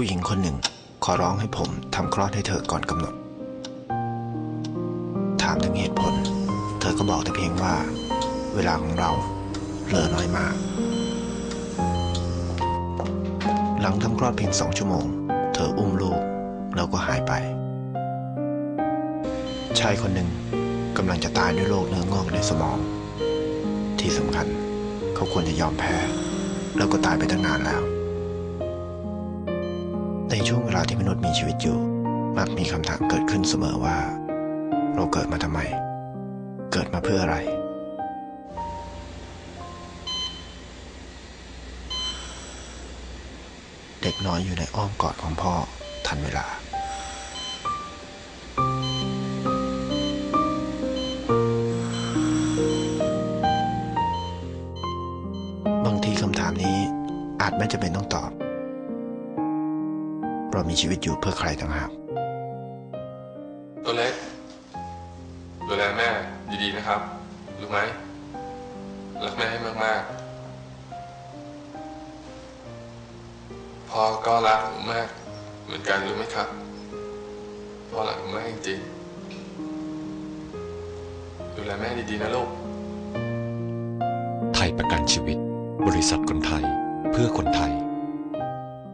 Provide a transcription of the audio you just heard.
ผู้หญิงคนหนึ่ง ขอร้องให้ผมทำคลอดให้เธอก่อนกำหนด ถามถึงเหตุผล เธอก็บอกแต่เพียงว่า เวลาของเราเหลือน้อยมาก หลังทำคลอดเพียงสองชั่วโมง เธออุ้มลูกแล้วก็หายไป ชายคนหนึ่งกำลังจะตายด้วยโรคเนื้องอกในสมอง ที่สำคัญ เขาควรจะยอมแพ้ แล้วก็ตายไปตั้งนานแล้ว ช่วงเวลาที่มนุษย์มีชีวิตอยู่ มักมีคำถามเกิดขึ้นเสมอว่า เราเกิดมาทำไม เกิดมาเพื่ออะไร เด็กน้อยอยู่ในอ้อมกอดของพ่อทันเวลา บางทีคำถามนี้อาจไม่จำเป็นต้องตอบ เรามีชีวิตอยู่เพื่อใครต่างหากตัวเล็กดูแลแม่ดีๆนะครับ รู้ไหม รักแม่ให้มากๆ พ่อก็รักหนูมาก เหมือนกันรู้ไหมครับ พ่อรักหนูมากจริงๆ ดูแลแม่ดีๆนะลูก ไทยประกันชีวิต บริษัทคนไทย เพื่อคนไทย